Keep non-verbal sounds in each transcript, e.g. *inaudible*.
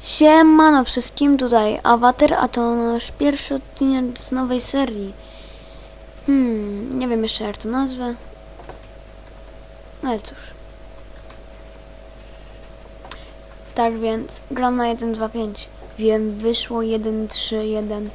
Siemano wszystkim, tutaj Awatar, a to nasz pierwszy odcinek z nowej serii. Hmm, nie wiem jeszcze jak to nazwę. No ale cóż. Tak więc, gram na 1.2.5. Wiem, wyszło 1.3.1.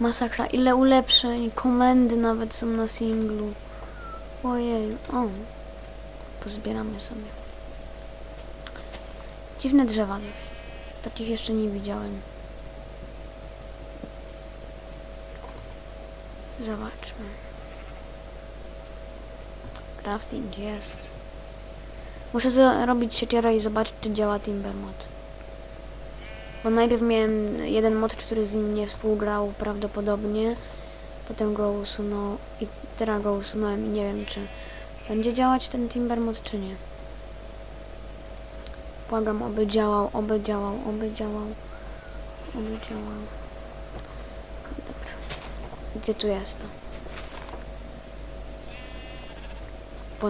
Masakra, ile ulepszeń, komendy nawet są na singlu. Ojej, o. Pozbieramy sobie. Dziwne drzewa. Takich jeszcze nie widziałem. Zobaczmy. Crafting jest. Muszę zrobić siekiera i zobaczyć, czy działa Timber mod. Bo najpierw miałem jeden mod, który z nim nie współgrał prawdopodobnie. Potem go usunął i teraz go usunąłem i nie wiem, czy będzie działać ten Timber mod, czy nie. Błagam, oby działał, oby działał, oby działał, oby działał. Dobra. Gdzie tu jest to?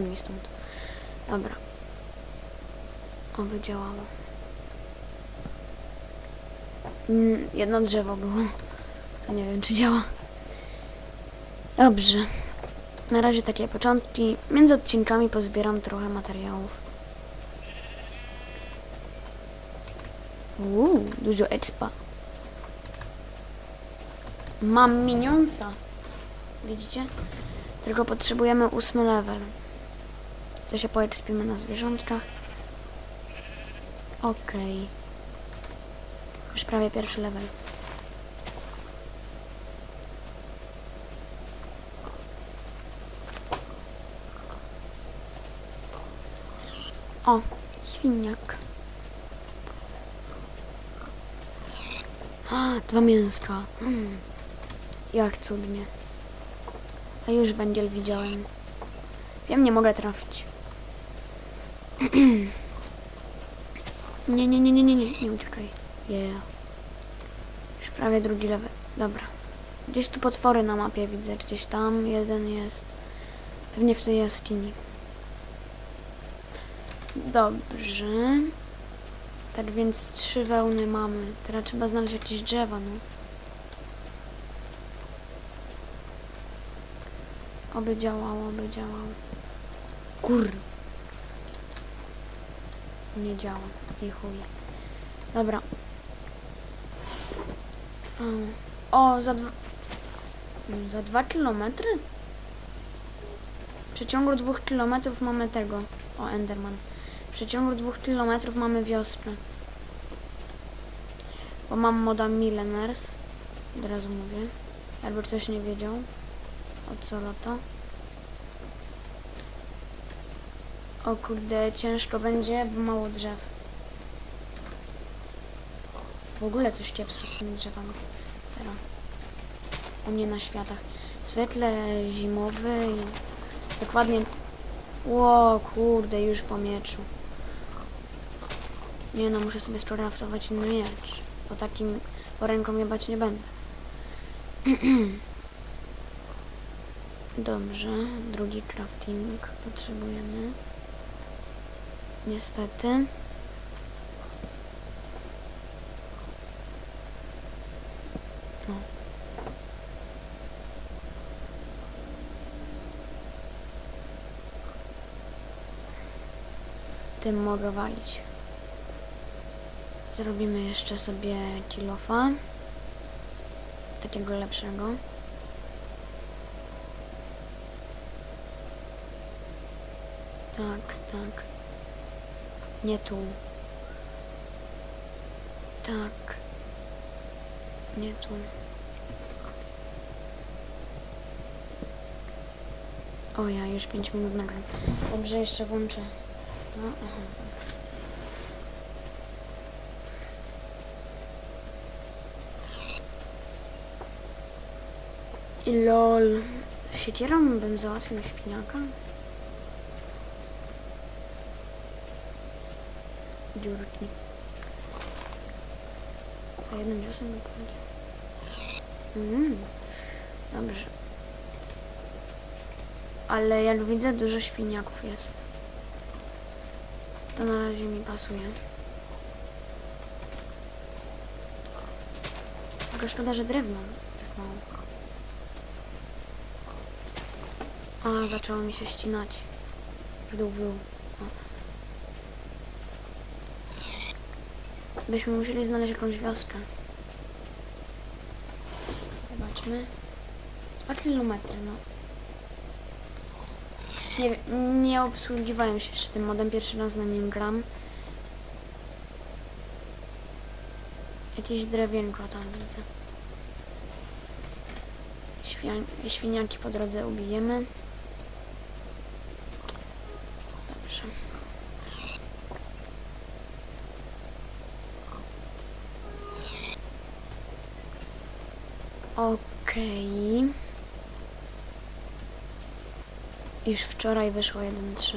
Mi stąd. Dobra. Oby działało. Mm, jedno drzewo było. To nie wiem, czy działa. Dobrze. Na razie takie początki. Między odcinkami pozbieram trochę materiałów. Uuu, dużo expa. Mam minionsa. Widzicie? Tylko potrzebujemy ósmy level. To się poekspimy na zwierzątkach. Okej. Już prawie pierwszy level. O, świniak. A, dwa mięska. Mm. Jak cudnie. A już węgiel widziałem. Wiem, nie mogę trafić. *clears throat* nie, nie, nie, nie, nie, nie, nie uciekaj. Yeah. Już prawie drugi level. Dobra. Gdzieś tu potwory na mapie widzę. Gdzieś tam jeden jest. Pewnie w tej jaskini. Dobrze. Tak więc trzy wełny mamy. Teraz trzeba znaleźć jakieś drzewa, no. Oby działało, oby działało. Kur. Nie działa. I. Dobra. O, za dwa... Mm, Za dwa kilometry? W przeciągu dwóch kilometrów mamy tego. O, Enderman. Przeciągu dwóch kilometrów mamy wioskę. Bo mam moda Milleners. Od razu mówię. Jakby ktoś nie wiedział. O co to? O kurde, ciężko będzie, bo mało drzew. W ogóle coś kiepsko z tymi drzewami. Teraz. U mnie na światach. Zwykle zimowy i dokładnie... Ło, kurde, już po mieczu. Nie no, muszę sobie skraftować inny miecz. Bo takim po ręką jebać nie będę. *clears throat* Dobrze, drugi crafting potrzebujemy. Niestety. Tym mogę walić. Zrobimy jeszcze sobie kilofa. Takiego lepszego. Tak, tak. Nie tu. Tak. Nie tu. O ja, już 5 minut nagram. Dobrze, jeszcze włączę. To, aha, dobra. Lol. Siekierą bym załatwił świniaka? Dziurki. Za jednym ciosem pójdzie. Mm, dobrze. Ale jak widzę, dużo świniaków jest. To na razie mi pasuje. Tylko szkoda, że drewno tak mało. A, zaczęło mi się ścinać. W dół, w dół. O. Byśmy musieli znaleźć jakąś wioskę. Zobaczmy. A kilometry, no. Nie nie obsługiwałem się jeszcze tym modem, pierwszy raz na nim gram. Jakieś drewienko tam widzę. Świa- świniaki po drodze ubijemy. Dobrze. Okej. Już wczoraj wyszło 1.3.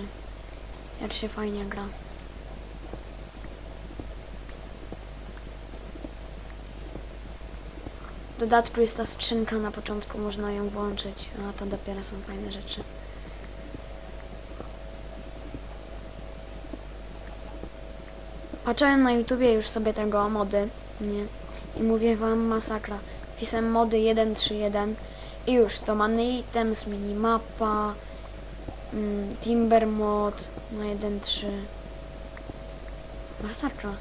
Jak się fajnie gra. W dodatku jest ta skrzynka na początku, można ją włączyć, a to dopiero są fajne rzeczy. Patrzyłem na YouTubie już sobie tego mody, nie? I mówię wam masakra. Pisałem mody 1.3.1 i już to Money Items, minimapa, mm, Timber mod na 1.3. Masakra.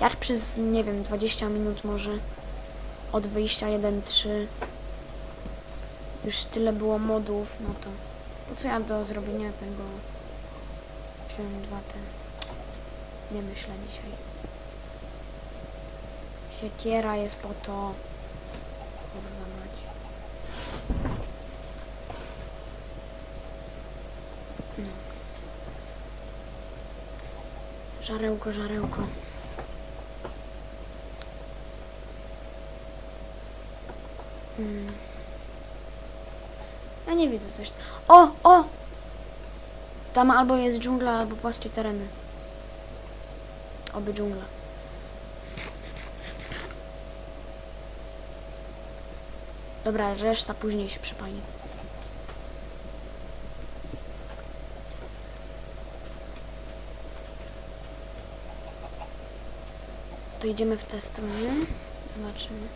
Jak przez, nie wiem, 20 minut może od wyjścia 1.3 już tyle było modów, no to po co ja do zrobienia tego wziąłem dwa te nie myślę dzisiaj siekiera jest po to kurwa mać no żarełko, żarełko Hmm. Ja nie widzę coś. O, o! Tam albo jest dżungla, albo płaskie tereny. Oby dżungla. Dobra, reszta później się przepali. To idziemy w tę stronę. Zobaczymy.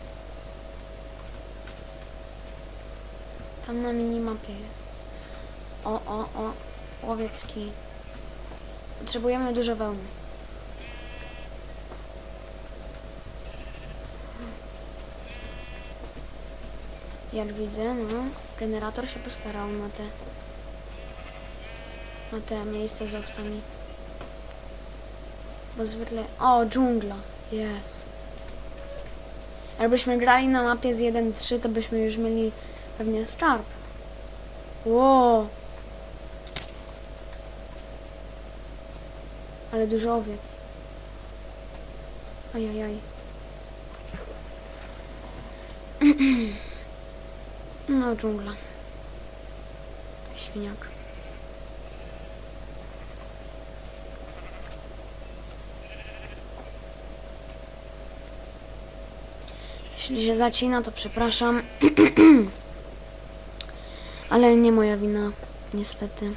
Tam na minimapie jest. O, o, o. Łowiecki. Potrzebujemy dużo wełny. Jak widzę, no, generator się postarał na te na te miejsca z owcami. Bo zwykle... O, dżungla. Jest. Jakbyśmy grali na mapie z 1.3, to byśmy już mieli pewnie skarb. Ło! Ale dużo owiec. Ajajaj. *clears throat* No, dżungla. Świniak. Jeśli się zacina, to przepraszam. *clears throat* Ale nie moja wina, niestety.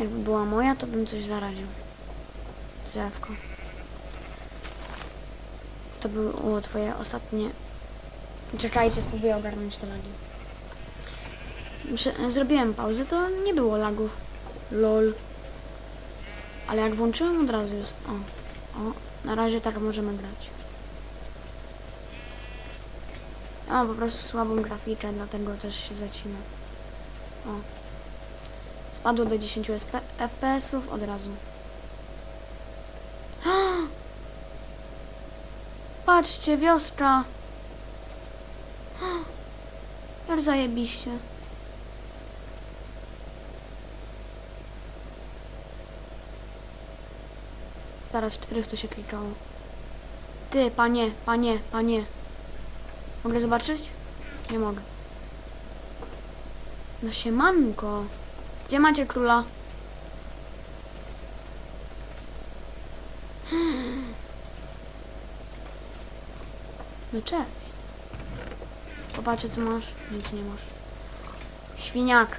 Jakby była moja, to bym coś zaradził. Drzewko. To było twoje ostatnie... Czekajcie, spróbuję ogarnąć te lagi. Muszę- Zrobiłem pauzę, to nie było lagów. Lol. Ale jak włączyłem od razu jest... O, o, na razie tak możemy grać. A, po prostu słabą grafikę, dlatego też się zacina. O. Spadło do 10 SP FPS-ów od razu. *gasps* Patrzcie, wioska! Jak *gasps* zajebiście. Zaraz, czterech to się klikało. Ty, panie, panie, panie. Mogę zobaczyć? Nie mogę. No siemanko. Gdzie macie króla? No cześć. Popatrzę co masz. Nic nie masz. Świniak.